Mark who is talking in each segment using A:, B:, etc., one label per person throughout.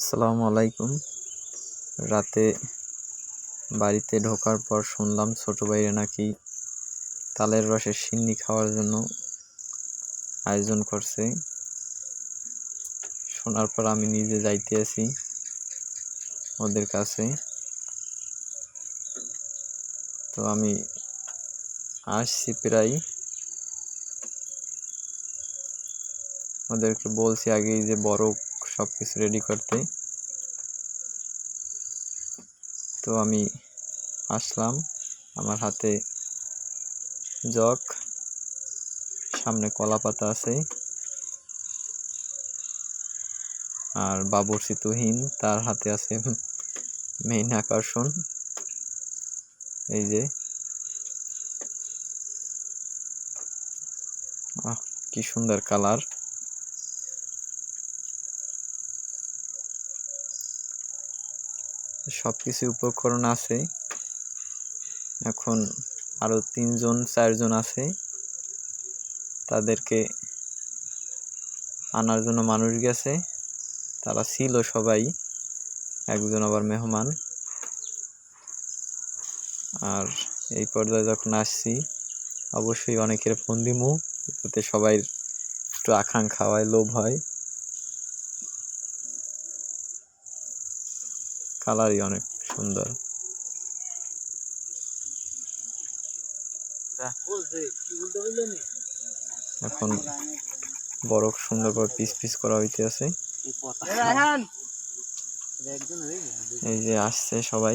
A: আসসালামু আলাইকুম। রাতে বাড়িতে ঢোকার পর শুনলাম ছোটো ভাইরা নাকি তালের রসের সিন্নি খাওয়ার জন্য আয়োজন করছে। শোনার পর আমি নিজে যাইতে আছি ওদের কাছে। তো আমি আসছি প্রায়। ওদেরকে বলছি আগেই যে বড় সব কিছু রেডি করতে। তো আমি আসলাম, আমার হাতে জগ, সামনে কলা পাতা আছে। আর বাবরসি তুহিন তার হাতে আছে মেইন আকর্ষণ। এই যে। কি সুন্দর কালার সব কিছু উপকরণ আছে। এখন আরও তিনজন, চারজন আছে। তাদেরকে আনার জন্য মানুষ গেছে। তারা ছিল সবাই। একজন আবার মেহমান। আর এই পর্যায়ে যখন আসছি, অবশ্যই অনেকের ফোন দিমু, যাতে সবাই একটু আকাঙ্ক্ষা হয় লোভ হয় কালারই অনেক সুন্দর। এখন বড় সুন্দর করে পিস পিস করা হইতে আছে। এই যে আসছে সবাই।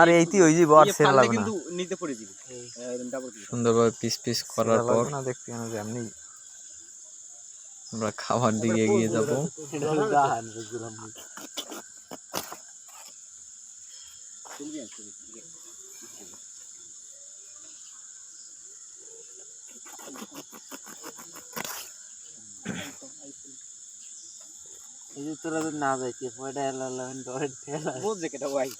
A: আর এইটি ওই যে বর সেরা লাগবে না সুন্দরভাবে পিস পিস করার পর। না দেখতে এমনি আমরা খাবার দিকে এগিয়ে যাব।
B: তোরা তো না যাইতে পয়টা এলা এলা ডরে ঠেলা বুঝছে কেটা ভাই।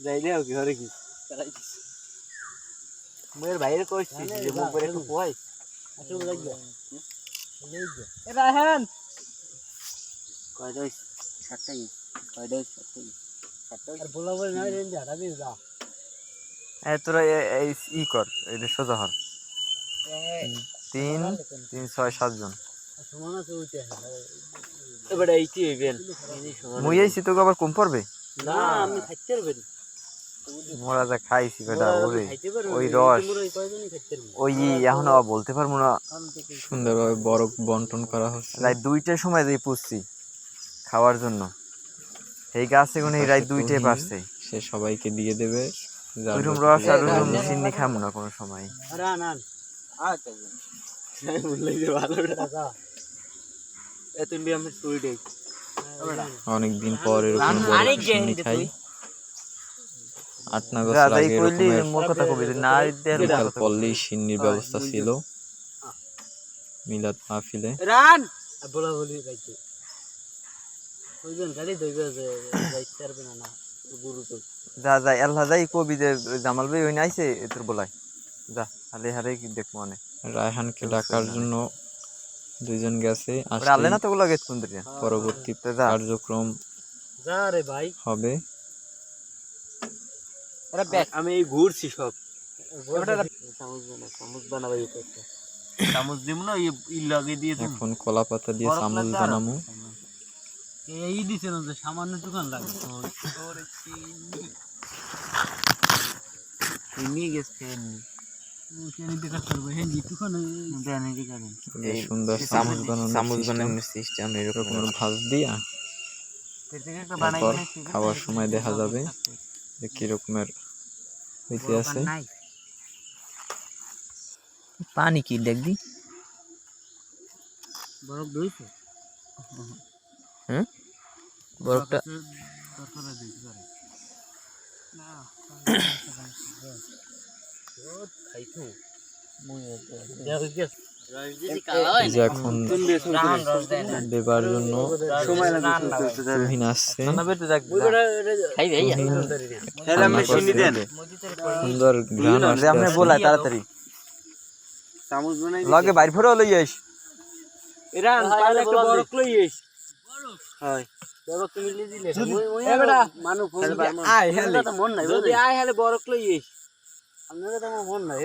B: যাই দেও কি হরে কি? মোর ভাইয়ের কইছি যে মুখ করে একটু কই আচ্ছা লাগবে এ রাহান কয়টা সাতটাই। কয়টা সাতটাই। আর বলা বলে না রেঞ্জ হারা দিস যা।
A: এই তোরা এই ই কর এটা সোজা হর। তিন তিন ছয় সাতজন
B: সমান আছে ওইটা। এবারে এইটি হইবেন।
A: মুই আইছি তোকে আবার কম পড়বে?
B: না আমি খাইতে পারবেন
A: মোরা যা খাইছি বেটা ওরে ওই রস।
B: কয়জনই খাইতে পারবেন
A: ওই এখন আবার বলতে পারব না। সুন্দরভাবে বরফ বন্টন করা হচ্ছে। রাত দুইটার সময় দিয়ে পুষছি খাওয়ার জন্য। এই গাছে কোনো এই রাত দুইটায় পারছে। সে সবাইকে দিয়ে দেবে
B: ওইরকম রস আর ওইরকম
A: চিনি খাব না কোনো সময়।
B: আচ্ছা বললে যে ভালো দাদা এ তুমি আমি সুই দেই
A: অনেকদিন পর এরকম খাই। আট বছর আগে এরকমের পল্লী সিন্নির ব্যবস্থা ছিল। মিলাদ মাহফিলে।
B: রান! বলা বলি যাইতে। ওইজন গাড়ি দইবে যে যাইতে পারবে না না গুরু তো।
A: যা যা আল্লাহ যাই কবি যে জামাল ভাই ওই তোর বলাই। যা হালে হারে কি দেখ মনে। রায়হানকে ডাকার জন্য দুইজন গেছে
B: আলে না
A: তো গুলো গেছ কোন পরবর্তীতে কার্যক্রম
B: যা রে ভাই।
A: হবে।
B: আরে ব্যাক আমি এই ঘুরছি সব। চামচ চামচ বানাবো এই করতে চামচ দিব না ই লাগিয়ে দিয়ে
A: এখন কলা পাতা দিয়ে চামচ বানামু
B: এই দিছে না যে সামান্য দোকান লাগে। চিনি গেছে চিনি দেখা করবে। হ্যাঁ
A: সুন্দর চামচ বানানোর সিস্টেম এরকম ভাঁজ দিয়া খাওয়ার সময় দেখা যাবে যে কি রকমের হইতে আছে। পানি কি দেখবি?
B: বরফ দইছে
A: হুম বরফটা এখন দেবার জন্য তুহিন আসছে। সুন্দর আসছে
B: তাড়াতাড়ি।
A: লগে বাইর ফেরো লই আইস।
B: এরা তাহলে একটা বড় লই এস হয়। বড় তুমি লি দিলে। এ বেটা মানু ফোন
A: আয় হেলে।
B: মন নাই আয় হেলে বড় লই এস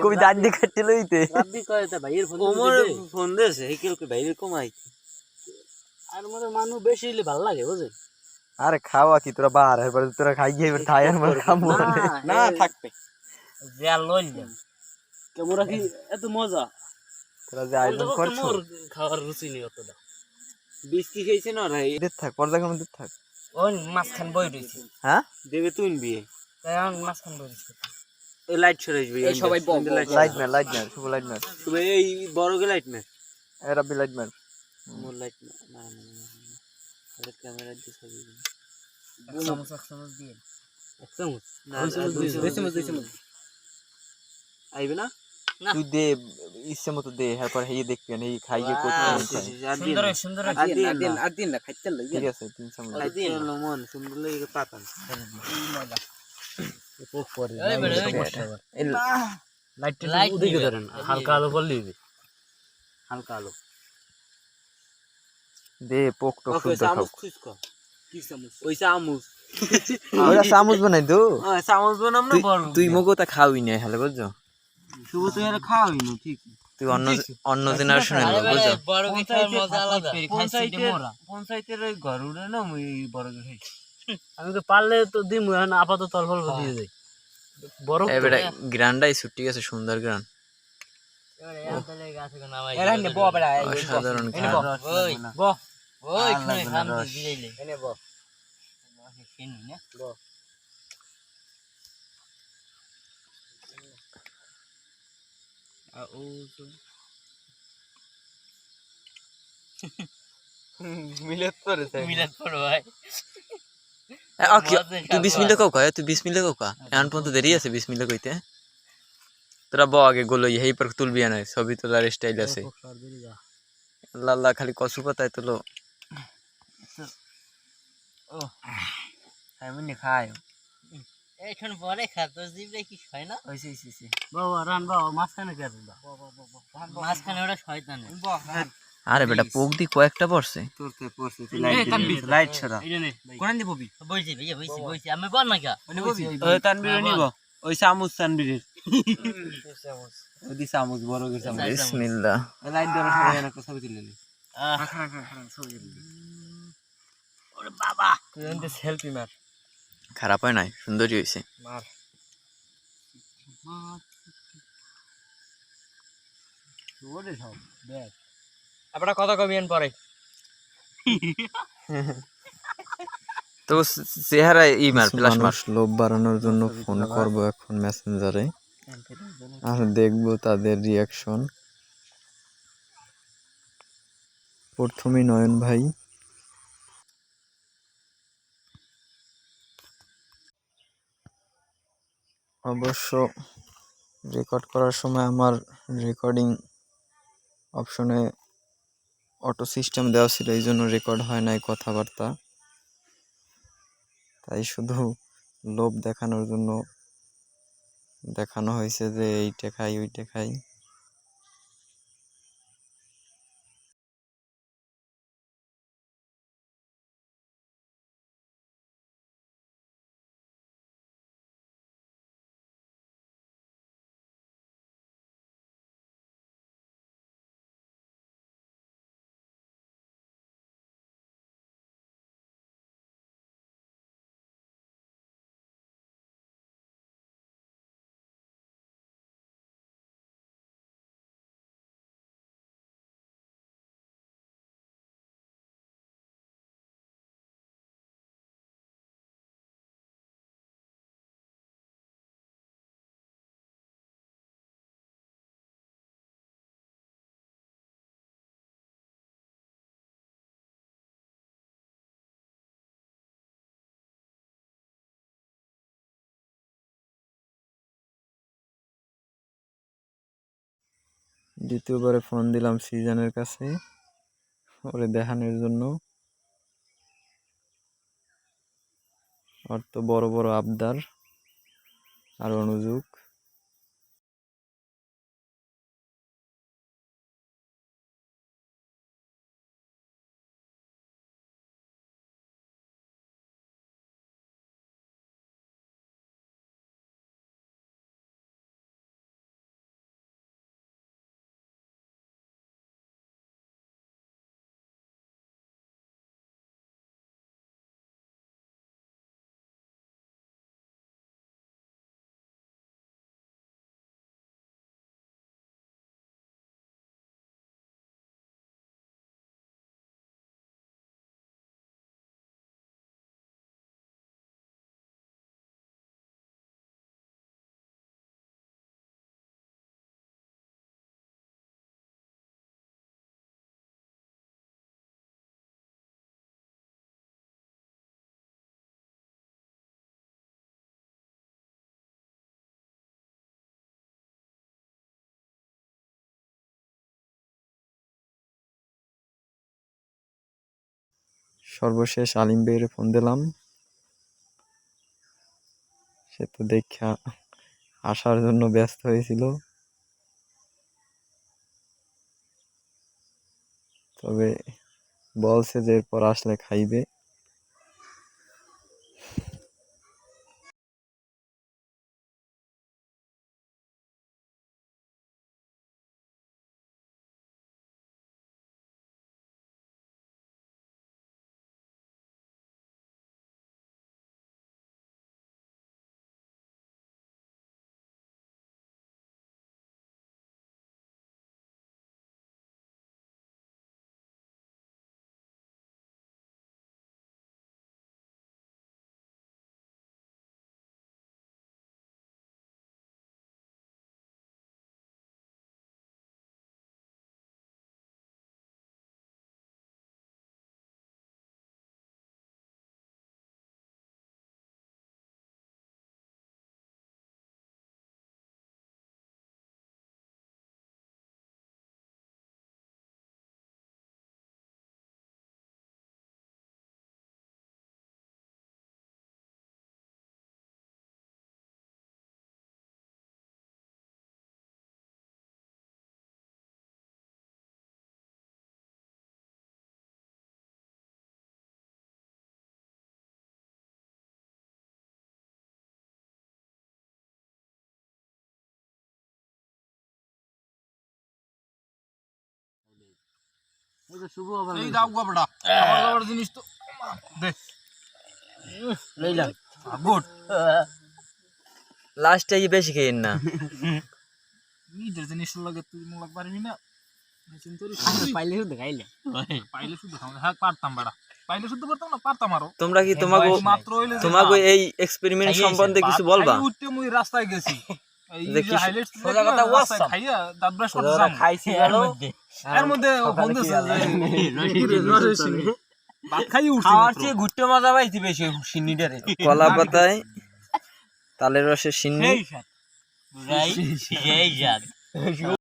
A: কবি দাঁড়ি কাটতে লইতে।
B: রাব্বি কয় তা ভাইয়ের ফোন ওমর ফোন দেছে হেকেল কে ভাইয়ের কমাই আর মনে মানু বেশি হইলে ভালো লাগে বুঝেন
A: আরে খাওয়া কি তোরা বার তোরা খাই গিয়ে এবার
B: না থাকবে। যা লইল কেমন কি এত মজা।
A: তোরা যে আয়োজন করছ।
B: খাওয়ার রুচি নেই অতটা। বিস্কি খাইছে না রে?
A: দূর থাক পর্দার মধ্যে থাক।
B: ওই মাঝখান বই রইছে
A: হ্যাঁ?
B: দেবে তুই বিয়ে। তাই আমি মাঝখান বই রইছে এই লাইট ছড়ে আসবে এই সবাই
A: light man light man Shubho light man
B: তবে এই বড় গে লাইট না
A: এ Rabbi light man
B: more light না না ক্যামেরা দিয়ে ছবি এক চামচ এক চামচ দিয়ে এক চামচ না দুই চামচ দুই চামচ আইবে না
A: তুই দে ইচ্ছে মতো দে এরপর হেয়ে দেখবি না এই খাই গিয়ে করতে
B: সুন্দর সুন্দর আর দিন আর দিন না খাইতে লাগে
A: ঠিক আছে তিন চামচ
B: আর দিন মন সুন্দর লাগে পাতান হালকা আলো হবে হালকা আলো।
A: দে পোক টোক
B: ওই চামচ।
A: ওরা চামচ বানাই দো
B: হ্যাঁ চামচ বানাম না
A: তুই
B: বড়।
A: তুই মগো তা খাওই না হলে বুঝছ?
B: শুভ তুই আর খাওয়াই না ঠিক।
A: তুই অন্য অন্য জেনারেশনের লোক বুঝছ?
B: বড় কে মজা আলাদা। পঞ্চায়েতের পঞ্চায়েতের ঘর উড়ে না ওই বড় কে খাইছি আমি তো পারলে তো দিম এখন আপাতত অল্প অল্প দিয়ে যাই বড়
A: এবারে গ্রান্ডাই ছুটি গেছে সুন্দর গ্রান। অসাধারণ গ্রান এ, আ, কি- তুই বিসমিল্লা কাউ কয় তুই বিসমিল্লা কাউ কা এখন পর্যন্ত দেরি আছে বিসমিল্লা কইতে তোরা ব আগে গোলই হেই পর তুলবি না ছবি তোলার স্টাইল আছে। লাল্লা খালি কচু পাতায় তোলো।
B: তুলো খায়।
C: এখন পরে খাতো জিবলে কি হয় না?
B: ওইসে ওইসে বাবা রান বাবা মাঝখানে কে আছে?
C: মাঝখানে ওটা শয়তান
A: আরে বেটা পোক দি কয়েকটা পড়ছে।
B: তোরতে পড়ছে লাইট ছড়া। কোন দিব বি
C: বলছি ভাইয়া বলছি বলছি আমি বল না কা?
B: ওই তানবীর নিব। ওই চামচ তানবীরের ওদি চামচ বড় করে চামচ
A: বিসমিল্লা
B: লাইট ধরে সবাই এনে ছবি তুলে নি।
C: ওরে বাবা।
B: তুই এনতে সেলফি মার।
A: খারাপ হয় নাই সুন্দরই হয়েছে
B: মার। ওরে সব দেখ। আপনারা কথা কমিয়েন পরে।
A: তো চেহারা ই মার প্লাস মার। লোভ বাড়ানোর জন্য ফোন করব এখন মেসেঞ্জারে আর দেখব তাদের রিয়াকশন প্রথমে নয়ন ভাই। অবশ্য রেকর্ড করার সময় আমার রেকর্ডিং অপশনে অটো সিস্টেম দেওয়া ছিল, এই জন্য রেকর্ড হয় নাই কথাবার্তা। তাই শুধু লোভ দেখানোর জন্য দেখানো হয়েছে যে এইটা খাই ওইটা খাই দ্বিতীয়বারে ফোন দিলাম সিজানের কাছে, ওরে দেখানোর জন্য। ওর তো বড় বড় আবদার আর অনুযোগ। সর্বশেষ আলিম বের ফোন দিলাম। সে তো দেখা আসার জন্য ব্যস্ত হয়েছিল। তবে বলছে যে এরপর আসলে খাইবে।
B: শুভ আবার
D: এই দাও গো আমার আবার জিনিস তো দে।
B: লইলাম
D: গুড।
A: লাস্টে বেশি খেয়েন না?
D: নিজের জিনিস লাগে তুই মুখ পারবি না।
B: পাইলে শুধু খাইলে।
D: পাইলে শুধু হ্যাঁ পারতাম বেটা। পাইলে শুধু পারতাম না পারতাম আরও।
A: তোমরা কি তোমাকে তোমাকে এই এক্সপেরিমেন্ট সম্বন্ধে কিছু বলবা?
D: উঠতে মুই রাস্তায় গেছি।
A: যে
D: যে
B: সোজা কথা ওয়াসাম।
D: খাইয়া দাঁত ব্রাশ করতে যাম।
B: খাইছি
C: এর মধ্যে
D: এর মধ্যে ফোন দিছে যে রসের সিনি। ভাত খাইয়ে উঠছি
B: খাওয়ার চেয়ে ঘুরতে মজা পাইছি বেশি সিন্নিটারে
A: কলা পাতায় তালের রসের সিন্নি।
C: জাত